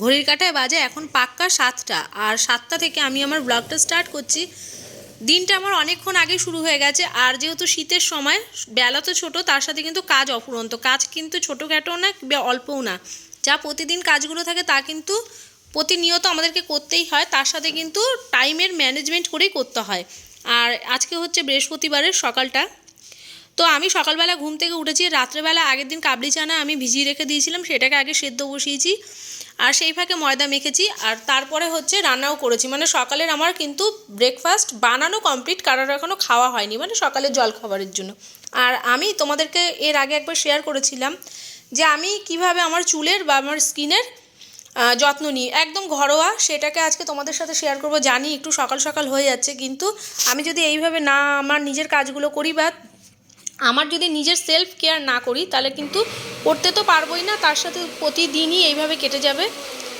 ঘড়ির কাঁটায় বাজে এখন পাক্কা সাতটা। আর সাতটা থেকে আমি আমার ব্লগটা স্টার্ট করছি। দিনটা আমার অনেকক্ষণ আগে শুরু হয়ে গেছে। আর যেহেতু শীতের সময়, বেলা তো ছোটো, তার সাথে কিন্তু কাজ অফুরন্ত। কাজ কিন্তু ছোটোখাটোও না অল্পও না। যা প্রতিদিন কাজগুলো থাকে, তা কিন্তু প্রতিনিয়ত আমাদেরকে করতেই হয়। তার সাথে কিন্তু টাইমের ম্যানেজমেন্ট করেই করতে হয়। আর আজকে হচ্ছে বৃহস্পতিবারের সকালটা। তো আমি সকালবেলা ঘুম থেকে উঠেছি। রাত্রেবেলা আগের দিন কাবলি চানা আমি ভিজিয়ে রেখে দিয়েছিলাম, সেটাকে আগে সেদ্ধ বসিয়েছি। আর সেই ফাঁকে ময়দা মেখেছি, আর তারপরে হচ্ছে রান্নাও করেছি। মানে সকালের আমার কিন্তু ব্রেকফাস্ট বানানো কমপ্লিট কারোর এখনও খাওয়া হয়নি। মানে সকালের জল খাবারের জন্য। আর আমি তোমাদেরকে এর আগে একবার শেয়ার করেছিলাম যে আমি কীভাবে আমার চুলের বা আমার স্কিনের যত্ন নিই। একদম ঘরোয়া, সেটাকে আজকে তোমাদের সাথে শেয়ার করব। জানি একটু সকাল সকাল হয়ে যাচ্ছে, কিন্তু আমি যদি এইভাবে না, আমার নিজের কাজগুলো করি বা আমার যদি নিজের সেলফ কেয়ার না করি, তাহলে কিন্তু করতে তো পারবোই না, তার সাথে প্রতিদিনই এইভাবে কেটে যাবে।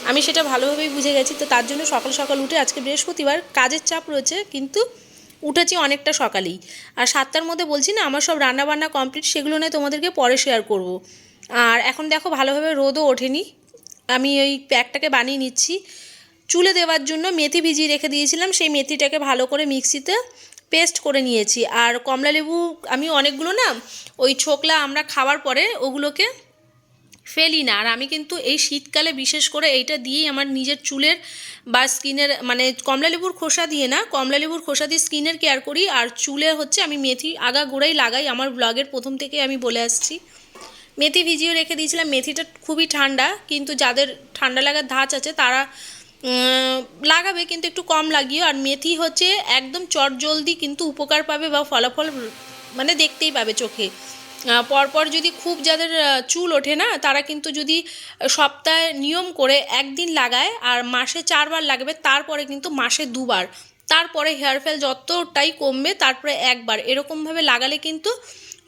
আমি সেটা ভালোভাবেই বুঝে গেছি। তো তার জন্য সকাল সকাল উঠে, আজকে বৃহস্পতিবার, কাজের চাপ রয়েছে, কিন্তু উঠেছি অনেকটা সকালেই। আর সাতটার মধ্যে বলছি না, আমার সব রান্নাবান্না কমপ্লিট সেগুলো নিয়ে, তোমাদেরকে পরে শেয়ার করব। আর এখন দেখো, ভালোভাবে রোদও ওঠেনি। আমি ওই প্যাকটাকে বানিয়ে নিচ্ছি। চুলে দেওয়ার জন্য মেথি ভিজিয়ে রেখে দিয়েছিলাম, সেই মেথিটাকে ভালো করে মিক্সিতে পেস্ট করে নিয়েছি। আর কমলা লেবু, আমি অনেকগুলো না, ওই ছোকলা আমরা খাওয়ার পরে ওগুলোকে ফেলি না। আর আমি কিন্তু এই শীতকালে বিশেষ করে এইটা দিয়েই আমার নিজের চুলের বা স্কিনের মানে কমলা লেবুর খোসা দিয়ে না, কমলা লেবুর খোসা দিয়ে স্কিনের কেয়ার করি। আর চুলে হচ্ছে আমি মেথি আগা গোড়াই লাগাই। আমার ব্লগের প্রথম থেকে আমি বলে আসছি। মেথি ভিজিয়ে রেখে দিয়েছিলাম। মেথিটা খুবই ঠান্ডা, কিন্তু যাদের ঠান্ডা লাগার ধাঁচ আছে, তারা লাগাবে, কিন্তু একটু কম লাগিও। আর মেথি হচ্ছে একদম চটজলদি কিন্তু উপকার পাবে বা ফলাফল মানে দেখতেই পাবে চোখে। পরপর যদি খুব যাদের চুল ওঠে না, তারা কিন্তু যদি সপ্তাহে নিয়ম করে একদিন লাগায় আর মাসে চারবার লাগবে, তারপরে কিন্তু মাসে দুবার। তারপরে হেয়ার ফল যতটাই কমবে, তারপরে একবার। এরকমভাবে লাগালে কিন্তু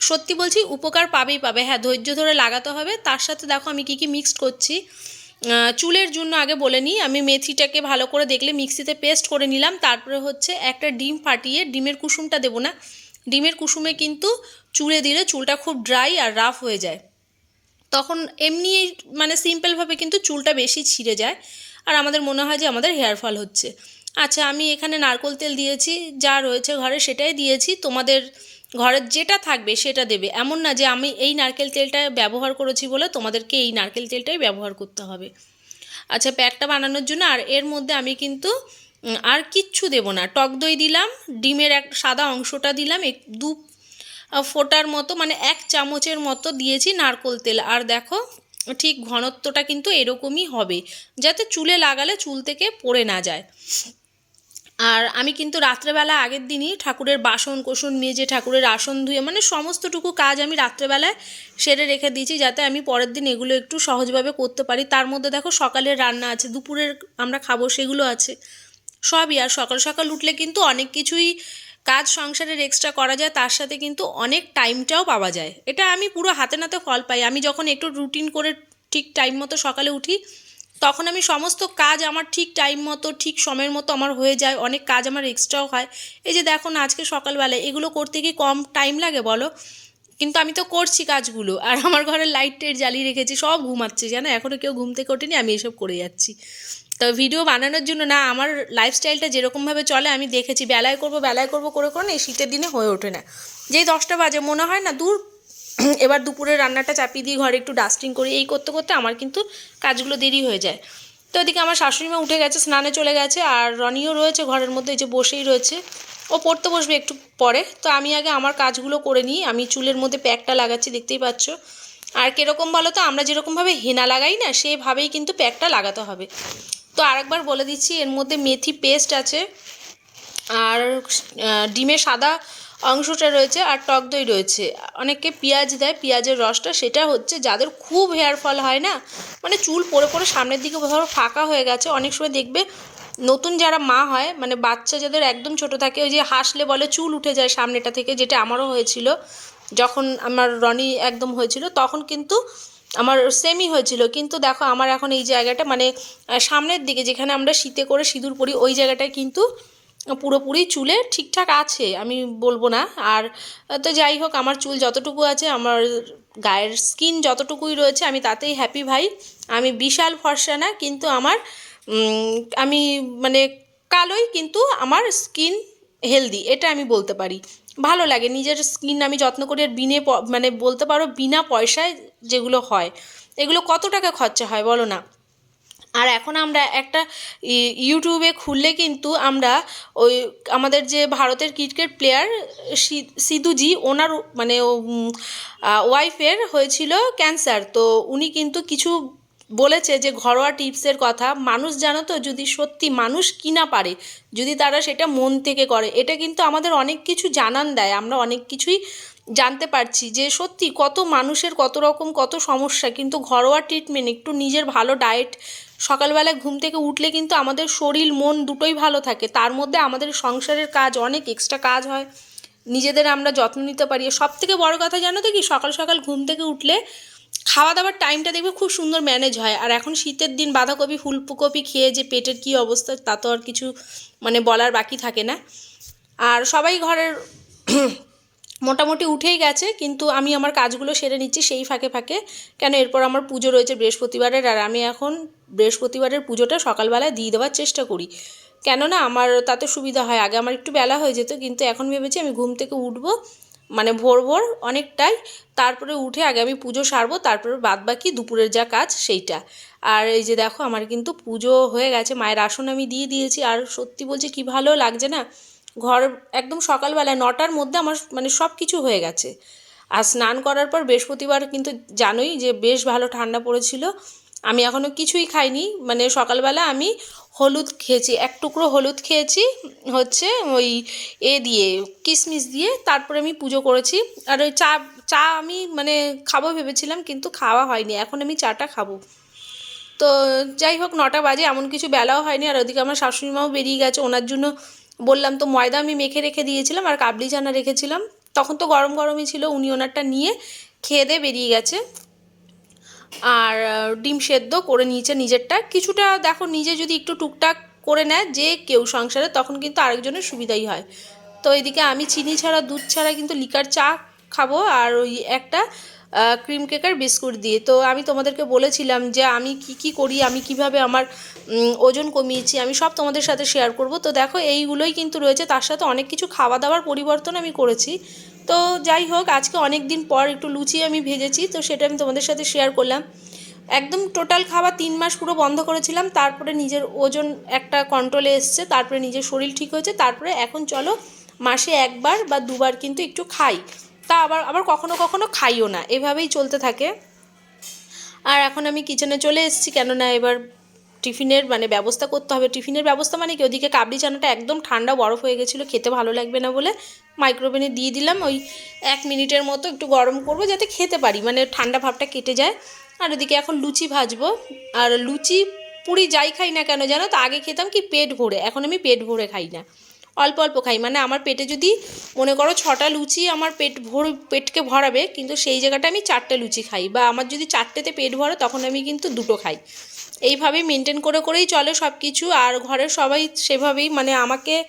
সত্যি বলছি উপকার পাবেই পাবে। হ্যাঁ ধৈর্য ধরে লাগাতে হবে। তার সাথে দেখো আমি কী কী মিক্সড করছি। চুলের জন্য আগে বলে নিই, আমি মেথিটাকে ভালো করে দেখলে মিক্সিতে পেস্ট করে নিলাম, তারপরে হচ্ছে একটা ডিম ফাটিয়ে ডিমের কুসুমটা দেবো না। ডিমের কুসুমে কিন্তু চুলে দিলে চুলটা খুব ড্রাই আর রাফ হয়ে যায়। তখন এমনি মানে সিম্পলভাবে কিন্তু চুলটা বেশি ছিঁড়ে যায়, আর আমাদের মনে হয় যে আমাদের হেয়ার ফল হচ্ছে। আচ্ছা আমি এখানে নারকোল তেল দিয়েছি, যা রয়েছে ঘরে সেটাই দিয়েছি, তোমাদের ঘরের যেটা থাকবে সেটা দেবে। এমন না যে আমি এই নারকেল তেলটা ব্যবহার করেছি বলে তোমাদেরকে এই নারকেল তেলটাই ব্যবহার করতে হবে। আচ্ছা প্যাকটা বানানোর জন্য আর এর মধ্যে আমি কিন্তু আর কিচ্ছু দেব না। টক দই দিলাম, ডিমের এক, সাদা অংশটা দিলাম, এক, দু ফোঁটার মতো মানে এক চামচের মতো দিয়েছি নারকোল তেল। আর দেখো, ঠিক ঘনত্বটা কিন্তু এরকমই হবে, যাতে চুলে লাগালে চুল থেকে পড়ে না যায়। আর আমি কিন্তু রাত্রেবেলা আগের দিনই ঠাকুরের বাসন কোসন মেজে ঠাকুরের আসন ধুয়ে মানে সমস্তটুকু কাজ আমি রাত্রেবেলায় সেরে রেখে দিয়েছি যাতে আমি পরের দিন এগুলো একটু সহজভাবে করতে পারি। তার মধ্যে দেখো সকালের রান্না আছে, দুপুরের আমরা খাব সেগুলো আছে। সবই আর সকাল সকাল উঠলে কিন্তু অনেক কিছুই কাজ সংসারের এক্সট্রা করা যায়, তার সাথে কিন্তু অনেক টাইমটাও পাওয়া যায়। এটা আমি পুরো হাতে নাতে ফল পাই। আমি যখন একটু রুটিন করে ঠিক টাইম মতো সকালে উঠি তখন আমি সমস্ত কাজ আমার ঠিক টাইম মতো, ঠিক সময়ের মতো আমার হয়ে যায়, অনেক কাজ আমার এক্সট্রাও হয়। এই যে দেখো না, আজকে সকালবেলায় এগুলো করতে কি কম টাইম লাগে বলো? কিন্তু আমি তো করছি কাজগুলো, আর আমার ঘরে লাইট টাইট জ্বালিয়ে রেখেছি, সব ঘুমাচ্ছে, জানো? এখনও কেউ ঘুম থেকে ওঠেনি, আমি এসব করে যাচ্ছি। তো ভিডিও বানানোর জন্য না, আমার লাইফস্টাইলটা যেরকমভাবে চলে, আমি দেখেছি, বেলায় করব বেলায় করব, করে করে না, এই শীতের দিনে হয়ে ওঠে না। যেই দশটা বাজে, মনে হয় না, দূর এবার দুপুরে রান্নাটা চাপিয়ে দিয়ে ঘরে একটু ডাস্টিং করি। এই করতে করতে আমার কিন্তু কাজগুলো দেরি হয়ে যায়। তো ওদিকে আমার শাশুড়ি মা উঠে গেছে, স্নানে চলে গেছে আর রনিও রয়েছে ঘরের মধ্যে, এই যে বসেই রয়েছে। ও পড়তে বসবে একটু পরে। তো আমি আগে আমার কাজগুলো করে নিই। আমি চুলের মধ্যে প্যাকটা লাগাচ্ছি, দেখতেই পাচ্ছ। আর কীরকম বলো তো, আমরা যেরকমভাবে হেনা লাগাই না সেভাবেই কিন্তু প্যাকটা লাগাতে হবে। তো আরেকবার বলে দিচ্ছি, এর মধ্যে মেথি পেস্ট আছে। আর ডিমের সাদা অংশটা রয়েছে আর টক দই রয়েছে। অনেকে পেঁয়াজ দেয়, পেঁয়াজের রসটা, সেটা হচ্ছে যাদের খুব হেয়ার ফল হয় না মানে চুল পড়ে পড়ে সামনের দিকে ধরো ফাঁকা হয়ে গেছে, অনেক সময় দেখবে নতুন যারা মা হয় মানে বাচ্চা যাদের একদম ছোট থাকে, ওই যে হাসলে বলে চুল উঠে যায় সামনেটা থেকে, যেটা আমারও হয়েছিল, যখন আমার রনি একদম হয়েছিল, তখন কিন্তু আমার সেমই হয়েছিল, কিন্তু দেখো আমার এখন এই জায়গাটা মানে সামনের দিকে যেখানে আমরা শীতে করে সিঁদুর পরি, ওই জায়গাটায় কিন্তু পুরোপুরি চুলে ঠিকঠাক আছে, আমি বলব না। আর, তো যাই হোক, আমার চুল যতটুকু আছে, আমার গায়ের স্কিন যতটুকুই রয়েছে, আমি তাতেই হ্যাপি ভাই। আমি বিশাল ফর্সা না, কিন্তু আমার আমি মানে কালোই, কিন্তু আমার স্কিন হেলদি এটা আমি বলতে পারি। ভালো লাগে, নিজের স্কিন আমি যত্ন করি আর বিনে মানে বলতে পারো বিনা পয়সায় যেগুলো হয়। এগুলো কত টাকা খরচা হয় বলো না? আর এখন আমরা একটা ইউটিউবে খুললে কিন্তু আমরা ওই আমাদের যে ভারতের ক্রিকেট প্লেয়ার সিধুজি, ওনার মানে ওয়াইফের হয়েছিল ক্যান্সার তো উনি কিন্তু কিছু বলেছে যে ঘরোয়া টিপসের কথা, মানুষ জানো তো যদি সত্যি মানুষ কি না পারে, যদি তারা সেটা মন থেকে করে, এটা কিন্তু আমাদের অনেক কিছু জানান দেয়, আমরা অনেক কিছুই জানতে পারছি যে সত্যি কত মানুষের কত রকম কত সমস্যা, কিন্তু ঘরোয়া ট্রিটমেন্ট একটু নিজের ভালো ডায়েট সকালবেলায় ঘুম থেকে উঠলে কিন্তু আমাদের শরীর, মন দুটোই ভালো থাকে। তার মধ্যে আমাদের সংসারের কাজ অনেক এক্সট্রা কাজ হয়। নিজেদের আমরা যত্ন নিতে পারি। সব থেকে বড় কথা জানো তো কি? সকাল সকাল ঘুম থেকে উঠলে খাওয়া দাওয়ার টাইমটা দেখবে খুব সুন্দর ম্যানেজ হয়। আর এখন শীতের দিন বাঁধাকপি, ফুলকপি খেয়ে যে পেটের কী অবস্থা, তা তো আর কিছু মানে বলার বাকি থাকে না। আর সবাই ঘরের মোটামুটি উঠেই গেছে, কিন্তু আমি আমার কাজগুলো সেরে নিচ্ছি সেই ফাঁকে ফাঁকে। কেন? এরপর আমার পুজো রয়েছে বৃহস্পতিবারের, আর আমি এখন বৃহস্পতিবারের পুজোটা সকালবেলায় দিয়ে দেওয়ার চেষ্টা করি। কেননা, আমার তাতে সুবিধা হয়। আগে আমার একটু বেলা হয়ে যেত, কিন্তু এখন ভেবেছি আমি ঘুম থেকে উঠবো মানে ভোর ভোর অনেকটাই। তারপরে উঠে আগে আমি পুজো সারবো, তারপরে বাদ বাকি দুপুরের যা কাজ সেইটা। আর এই যে দেখো, আমার কিন্তু পুজো হয়ে গেছে, মায়ের আসন আমি দিয়ে দিয়েছি। আর সত্যি বলছি, কি ভালো লাগছে না? ঘর একদম সকালবেলা নটার মধ্যে আমার মানে সব কিছু হয়ে গেছে। আর স্নান করার পর বৃহস্পতিবার কিন্তু জানোই যে বেশ ভালো ঠান্ডা পড়েছিল। আমি এখনও কিছুই খাইনি। মানে সকালবেলা আমি হলুদ খেয়েছি, এক টুকরো হলুদ খেয়েছি, হচ্ছে ওই এ দিয়ে কিশমিশ দিয়ে, তারপরে আমি পুজো করেছি। আর ওই চা চা আমি মানে খাব ভেবেছিলাম কিন্তু খাওয়া হয়নি, এখন আমি চাটা খাব। তো যাই হোক, নটা বাজে, এমন কিছু বেলাও হয়নি। আর ওদিকে আমার শাশুড়ি মাও বেরিয়ে গেছে, ওনার জন্য বললাম, তো ময়দা আমি মেখে রেখে দিয়েছিলাম আর কাবলি চানা রেখেছিলাম। তখন তো গরম গরমই ছিল, উনি ওনারটা নিয়ে খেয়ে দিয়ে বেরিয়ে গেছে। আর ডিম সেদ্ধ করে নিয়েছে নিজেরটা। কিছুটা, দেখো, নিজে যদি একটু টুকটাক করে নেয়, যে কেউ সংসারে, তখন কিন্তু আরেকজনের সুবিধাই হয়। তো এদিকে আমি চিনি ছাড়া, দুধ ছাড়া কিন্তু লিকার চা খাব। আর ওই একটা ক্রিম কেকার বিস্কুট দিয়ে। তো আমি তোমাদেরকে বলেছিলাম যে আমি কি কি করি, আমি কীভাবে আমার ওজন কমিয়েছি, আমি সব তোমাদের সাথে শেয়ার করব। তো দেখো, এইগুলোই কিন্তু রয়েছে। তার সাথে অনেক কিছু খাওয়া দাওয়ার পরিবর্তন আমি করেছি। তো যাই হোক, আজকে অনেক দিন পর একটু লুচি আমি ভেজেছি, তো সেটা আমি তোমাদের সাথে শেয়ার করলাম। একদম টোটাল খাওয়া তিন মাস পুরো বন্ধ করেছিলাম, তারপরে নিজের ওজন একটা কন্ট্রোলে এসছে, তারপরে নিজের শরীর ঠিক হয়েছে, তারপরে এখন চলো মাসে একবার বা দুবার কিন্তু একটু খাই। তা আবার আবার কখনো কখনো খাইও না। এভাবেই চলতে থাকে। আর এখন আমি কিচেনে চলে এসেছি, কেননা এবার টিফিনের মানে ব্যবস্থা করতে হবে। টিফিনের ব্যবস্থা মানে কি? ওদিকে কাবলি চানাটা একদম ঠান্ডা বরফ হয়ে গেছিল, খেতে ভালো লাগবে না বলে মাইক্রোওভেনে দিয়ে দিলাম। ওই এক মিনিটের মতো একটু গরম করব যাতে খেতে পারি মানে ঠান্ডা ভাবটা কেটে যায়। আর ওদিকে এখন লুচি ভাজবো। আর লুচি পুরি যাই খাই না কেন জানো তো? আগে খেতাম কি পেট ভরে, এখন আমি পেট ভরে খাই না। অল্প অল্প খাই। মানে আমার পেটে যদি মনে করো ছটা লুচি আমার পেট ভর পেটকে ভরাবে, কিন্তু সেই জায়গাটা আমি চারটে লুচি খাই বা আমার যদি চারটেতে পেট ভরে তখন আমি কিন্তু দুটো খাই। এইভাবেই মেনটেন করে, করেই চলে সব কিছু আর ঘরের সবাই সেভাবেই মানে আমাকে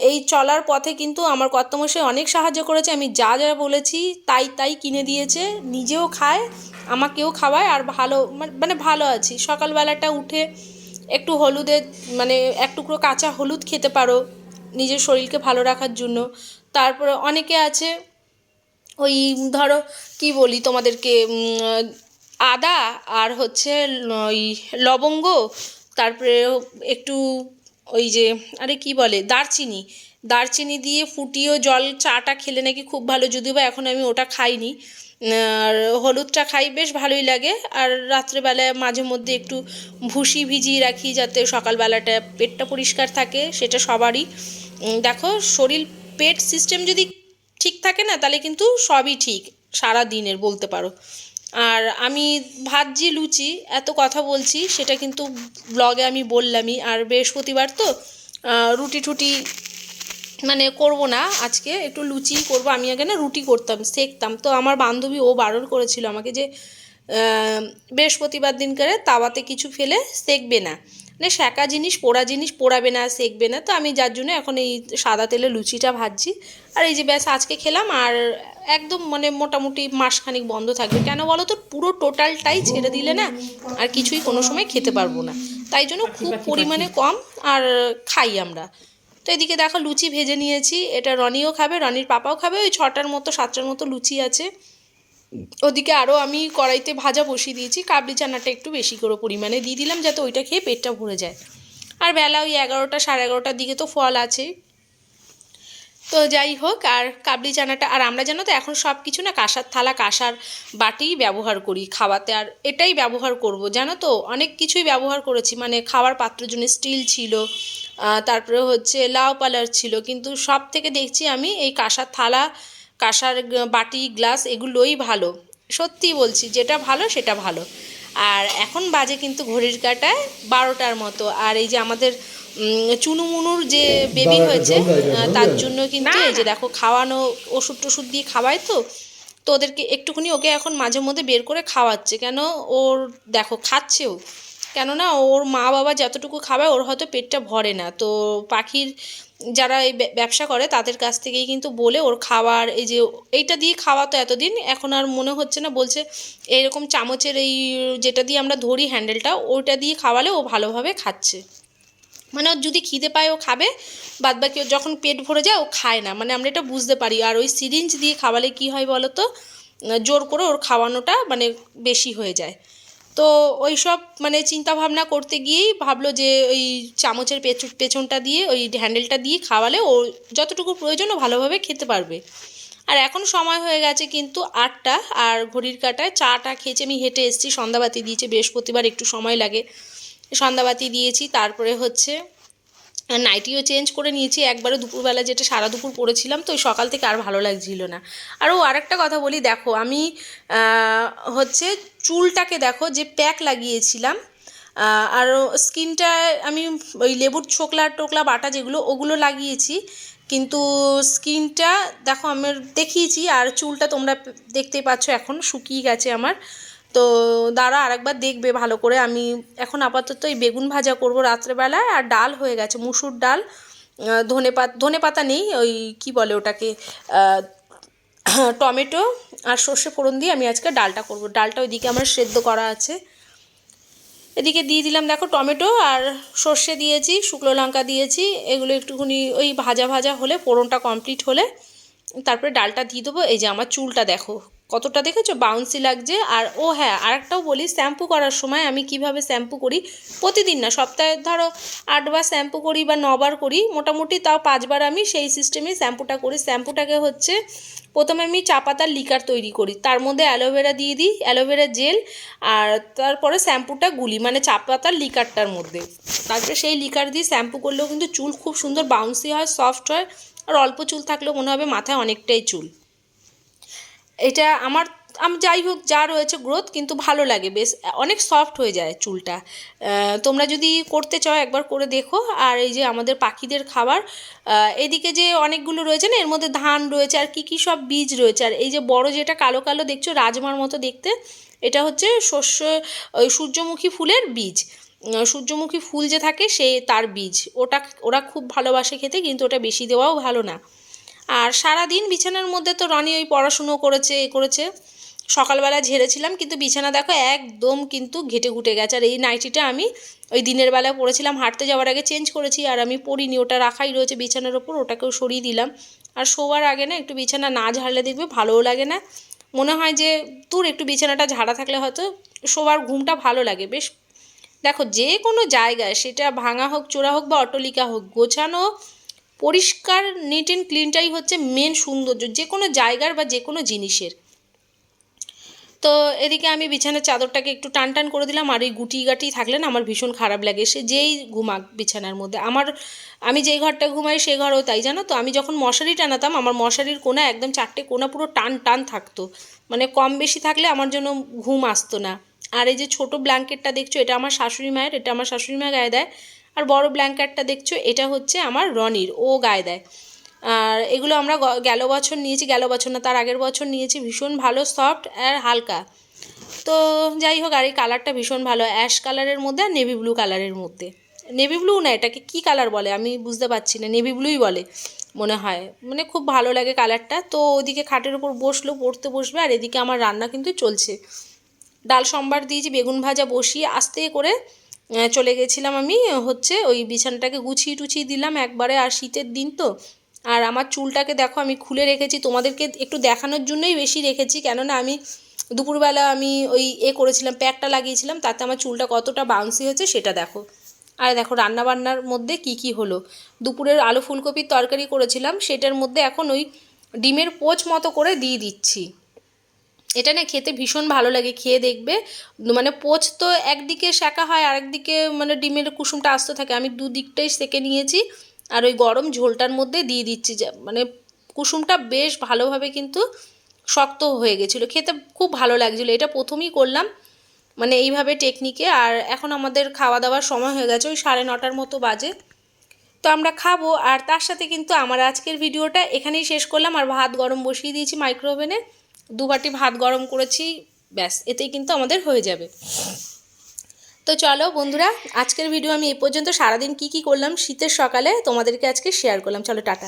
এই চলার পথে কিন্তু আমার কর্তমশাই অনেক সাহায্য করেছে। আমি যা যা বলেছি তাই তাই কিনে দিয়েছে। নিজেও খায়, আমাকেও খাওয়ায়। আর ভালো মানে- মানে ভালো আছি। সকালবেলাটা উঠে একটু হলুদের মানে এক টুকরো কাঁচা হলুদ খেতে পারো। নিজের শরীরকে ভালো রাখার জন্য। তারপরে অনেকে আছে, ওই ধরো কি বলি তোমাদেরকে আদা আর হচ্ছে ওই লবঙ্গ, তারপরে একটু ওই যে, আরে কি বলে, দারচিনি। দারচিনি দিয়ে ফুটিয়েও জল, চাটা খেলে নাকি খুব ভালো, যদিও বা এখন আমি ওটা খাইনি। আর হলুদটা খাই, বেশ ভালোই লাগে। আর রাত্রেবেলায় মাঝে মধ্যে একটু ভুসি ভিজিয়ে রাখি যাতে সকালবেলাটা পেটটা পরিষ্কার থাকে, সেটা সবারই। দেখো, শরীর, পেট সিস্টেম যদি ঠিক থাকে না, তাহলে কিন্তু সবই ঠিক, সারা দিনের বলতে পারো। আর আমি ভাজছি লুচি, এত কথা বলছি, সেটা কিন্তু ব্লগে আমি বললামই, আর বৃহস্পতিবার তো রুটি টুটি মানে করব না আজকে, একটু লুচি করব, আমি আগে না রুটি করতাম, সেকতাম। তো আমার বান্ধবী ও বারণ করেছিল আমাকে যে বৃহস্পতিবার দিন করে তাওয়াতে কিছু ফেলে সেকবে না। মানে সেকা জিনিস পোড়া জিনিস পোড়াবে না সেকবে না। তো আমি যার জন্য এখন এই সাদা তেলে লুচিটা ভাজছি। আর এই যে ব্যাস আজকে খেলাম আর একদম মানে মোটামুটি মাসখানিক বন্ধ থাকবে। কেন বলো তো পুরো টোটালটাই ছেড়ে দিলে না আর কিছুই কোনো সময় খেতে পারব না। তাই জন্য খুব পরিমাণে কম আর খাই আমরা। তো এদিকে দেখো লুচি ভেজে নিয়েছি এটা রনিও খাবে রনির পাপাও খাবে ওই ছটার মতো সাতটার মতো লুচি আছে। ওদিকে আরও আমি কড়াইতে ভাজা বসিয়ে দিয়েছি, কাবলি চানাটা একটু বেশি করে পরিমাণে দিয়ে দিলাম যাতে ওইটা খেয়ে পেটটা ভরে যায়। আর বেলা ওই এগারোটা, সাড়ে এগারোটার দিকে তো ফল আছে। তো যাই হোক, আর কাবলি চানাটা, আর আমরা জানো তো এখন সব কিছু না কাঁসার থালা, কাঁসার বাটিই ব্যবহার করি খাওয়াতে, আর এটাই ব্যবহার করব। জানো তো, অনেক কিছুই ব্যবহার করেছি মানে খাওয়ার পাত্রের জন্য স্টিল ছিল তারপরে হচ্ছে লাউ পালার ছিল, কিন্তু সব থেকে দেখছি আমি এই কাঁসার থালা কাঁসার বাটি গ্লাস এগুলোই ভালো। সত্যি বলছি যেটা ভালো সেটা ভালো। আর এখন বাজে কিন্তু ঘড়ির কাটায় বারোটার মতো। আর এই যে আমাদের চুনুমুনুর যে বেবি হয়েছে তার জন্য কিন্তু এই যে দেখো খাওয়ানো ওষুধ টষুধ দিয়ে খাওয়ায় তো তো ওদেরকে একটুখানি ওকে এখন মাঝে মধ্যে বের করে খাওয়াচ্ছে। কেন? ওর দেখো খাচ্ছেও কেননা ওর মা বাবা যতটুকু খাবে ওর হয়তো পেটটা ভরে না। তো পাখির যারা এই ব্য- ব্যবসা করে, তাদের কাছ থেকেই কিন্তু বলে ওর খাবার, এই যে এইটা দিয়ে খাওয়া তো এতদিন, এখন আর মনে হচ্ছে না, বলছে এরকম চামচের এই যেটা দিয়ে আমরা ধরি হ্যান্ডেলটা ওইটা দিয়ে খাওয়ালে ও ভালোভাবে খাচ্ছে। মানে ওর যদি খিদে পায়, ও খাবে বাদ বাকি ওর যখন পেট ভরে যায়, ও খায় না। মানে আমরা এটা বুঝতে পারি। আর ওই সিরিঞ্জ দিয়ে খাওয়ালে কি হয় বলো তো জোর করে ওর খাওয়ানোটা মানে বেশি হয়ে যায়। তো ওই সব মানে চিন্তা ভাবনা করতে গিয়েই ভাবলো যে ওই চামচের পেছন পেছনটা দিয়ে, ওই হ্যান্ডেলটা দিয়ে খাওয়ালে ও যতটুকু প্রয়োজন ভালোভাবে খেতে পারবে। আর এখন সময় হয়ে গেছে কিন্তু আটটা আর ঘড়ির কাটায় চাটা খেয়েছি। আমি হেঁটে এসেছি সন্ধ্যাবাতি দিয়েছে, বৃহস্পতিবার একটু সময় লাগে। সন্ধ্যাবাতি দিয়েছি, তারপরে হচ্ছে নাইটিও চেঞ্জ করে নিয়েছি। একবারে দুপুরবেলা যেটা সারা দুপুর পরেছিলাম তো ওই সকাল থেকে আর ভালো লাগছিল না। আর ও আরেকটা কথা বলি, দেখো আমি হচ্ছে চুলটাকে দেখো যে প্যাক লাগিয়েছিলাম আর স্কিনটা আমি ওই লেবুর ছোকলা টোকলা বাটা যেগুলো, ওগুলো লাগিয়েছি। কিন্তু স্কিনটা দেখো আমার দেখিয়েছি, আর চুলটা তোমরা দেখতেই পাচ্ছ, এখন শুকিয়ে গেছে আমার। তো দাঁড়া আরেকবার দেখবে, ভালো করে। আমি এখন আপাতত এই বেগুন ভাজা করব রাত্রেবেলায়, আর ডাল হয়ে গেছে, মুসুর ডাল। ধনে পাতা ধনে পাতা নেই, ওই কি বলে ওটাকে টমেটো আর সর্ষে ফোড়ন দিয়ে আমি আজকে ডালটা করব। ডালটা ওইদিকে আমার সেদ্ধ করা আছে। এদিকে দিয়ে দিলাম, দেখো, টমেটো আর সর্ষে দিয়েছি, শুকনো লঙ্কা দিয়েছি। এগুলো একটুখানি ওই ভাজা ভাজা হলে, ফোড়নটা কমপ্লিট হলে, তারপরে ডালটা দিয়ে দেবো। এই যে আমার চুলটা দেখো কতটা দেখেছ? বাউন্সি লাগছে। আর ও হ্যাঁ আরেকটাও বলি, শ্যাম্পু করার সময় আমি কীভাবে শ্যাম্পু করি? প্রতিদিন না, সপ্তাহে ধরো আটবার শ্যাম্পু করি বা নবার করি। মোটামুটি তাও পাঁচবার আমি সেই সিস্টেমে শ্যাম্পুটা করি। শ্যাম্পুটাকে হচ্ছে প্রথমে আমি চা পাতার লিকার তৈরি করি। তার মধ্যে অ্যালোভেরা দিয়ে দিই অ্যালোভেরা জেল আর তারপরে শ্যাম্পুটা গুলি মানে চা পাতার লিকারটার মধ্যে। তারপরে সেই লিকার দিয়ে শ্যাম্পু করলেও কিন্তু চুল খুব সুন্দর বাউন্সি হয় সফট হয়, আর অল্প চুল থাকলেও মনে হবে মাথায় অনেকটাই চুল। এটা আমার, আমি যাই হোক যা রয়েছে গ্রোথ কিন্তু ভালো লাগে বেশ, অনেক সফট হয়ে যায় চুলটা। তোমরা যদি করতে চাও একবার করে দেখো। আর এই যে আমাদের পাখিদের খাবার এদিকে যে অনেকগুলো রয়েছে না, এর মধ্যে ধান রয়েছে আর কি কি সব বীজ রয়েছে। আর এই যে বড় যেটা কালো কালো দেখছ, রাজমার মতো দেখতে, এটা হচ্ছে শস্য, ওই সূর্যমুখী ফুলের বীজ। সূর্যমুখী ফুল যে থাকে সে তার বীজ। ওটা, ওরা খুব ভালোবাসে খেতে কিন্তু ওটা বেশি দেওয়াও ভালো না। আর সারা দিন বিছানার মধ্যে তো রনি ওই পড়াশুনো করেছে, এ করেছে। সকালবেলা ঝেড়েছিলাম, কিন্তু বিছানা দেখো একদম কিন্তু ঘেটে ঘুটে গেছে। আর এই নাইটিটা আমি ওই দিনের বেলায় পরেছিলাম হাঁটতে যাওয়ার আগে চেঞ্জ করেছি আর আমি পরিনি ওটা রাখাই রয়েছে বিছানার ওপর, ওটাকেও সরিয়ে দিলাম। আর শোবার আগে না একটু বিছানা না ঝাড়লে দেখবে ভালোও লাগে না। মনে হয় যে তোর একটু বিছানাটা ঝাড়া থাকলে হয়তো শোবার ঘুমটা ভালো লাগে। বেশ, দেখো যে কোনো জায়গায় সেটা ভাঙা হোক, চোরা হোক বা অট্টলিকা হোক, গোছানো পরিষ্কার নিট অ্যান্ড ক্লিনটাই হচ্ছে মেন সৌন্দর্য যে কোনো জায়গার বা যে কোনো জিনিসের। তো এদিকে আমি বিছানার চাদরটাকে একটু টান টান করে দিলাম, আর এই গুটি গাটি থাকলে না আমার ভীষণ খারাপ লাগে, সে যেই ঘুমাক বিছানার মধ্যে। আমার, আমি যেই ঘরটা ঘুমাই সেই ঘরও তাই, জানো তো? আমি যখন মশারি টানাতাম, আমার মশারির কোনা একদম চারটে কোনা পুরো টান টান থাকতো। মানে কম বেশি থাকলে আমার জন্য ঘুম আসতো না। আর এই যে ছোট ব্ল্যাঙ্কেটটা দেখছ, এটা আমার শাশুড়ি মায়ের, এটা আমার শাশুড়ি মা গায়ে দেয়। আর বড় ব্ল্যাঙ্কেটটা দেখছ, এটা হচ্ছে আমার রনির, ও গায়ে দেয়। আর এগুলো আমরা গেল বছর নিয়েছি, গেল বছর না, তার আগের বছর নিয়েছি, ভীষণ ভালো সফট আর হালকা। তো যাই হোক, আর এই কালারটা ভীষণ ভালো অ্যাশ কালারের মধ্যে আর নেভি ব্লু কালারের মধ্যে। নেভি ব্লু না, এটাকে কি কালার বলে? আমি বুঝতে পারছি না নেভি ব্লুই বলে, মনে হয়। মানে খুব ভালো লাগে কালারটা তো ওদিকে খাটের উপর বসল, পড়তে বসবে, আর এদিকে আমার রান্না কিন্তু চলছে। ডাল সম্বার দিয়েছি, বেগুন ভাজা বসিয়ে আস্তে করে চলে গেছিলাম আমি, হচ্ছে ওই বিছানাটাকে গুছিয়ে টুছিয়ে দিলাম একবারে আর শীতের দিন তো। আর আমার চুলটাকে দেখো আমি খুলে রেখেছি, তোমাদেরকে একটু দেখানোর জন্যই বেশি রেখেছি। কেননা আমি দুপুরবেলা আমি ওই এ করেছিলাম, প্যাকটা লাগিয়েছিলাম, তাতে আমার চুলটা কতটা বাউন্সি হয়েছে সেটা দেখো। আর দেখো রান্না বান্নার মধ্যে কি কি হলো। দুপুরের আলু ফুলকপির তরকারি করেছিলাম, সেটার মধ্যে এখন ওই ডিমের পোচ মতো করে দিয়ে দিচ্ছি। এটা না খেতে ভীষণ ভালো লাগে, খেয়ে দেখবে। মানে পোচ তো একদিকে শাঁকা হয় আর একদিকে মানে ডিমের কুসুমটা আসতে থাকে। আমি দুদিকটাই সেকে নিয়েছি আর ওই গরম ঝোলটার মধ্যে দিয়ে দিচ্ছি যা মানে কুসুমটা বেশ ভালোভাবে কিন্তু শক্ত হয়ে গেছিল। খেতে খুব ভালো লাগছিল। এটা প্রথমেই করলাম মানে এইভাবে টেকনিকে আর এখন আমাদের খাওয়া দাওয়ার সময় হয়ে গেছে, ওই সাড়ে নটার মতো বাজে। তো আমরা খাব। আর তার সাথে কিন্তু আমার আজকের ভিডিওটা এখানেই শেষ করলাম। আর ভাত গরম বসিয়ে দিয়েছি মাইক্রো ওভেনে দু বাটি ভাত গরম করেছি, ব্যাস, এতেই কিন্তু আমাদের হয়ে যাবে। তো চলো বন্ধুরা, আজকের ভিডিও আমি এ পর্যন্ত। সারাদিন কি কি করলাম? শীতের সকালে তোমাদেরকে আজকে শেয়ার করলাম। চলো, টাটা।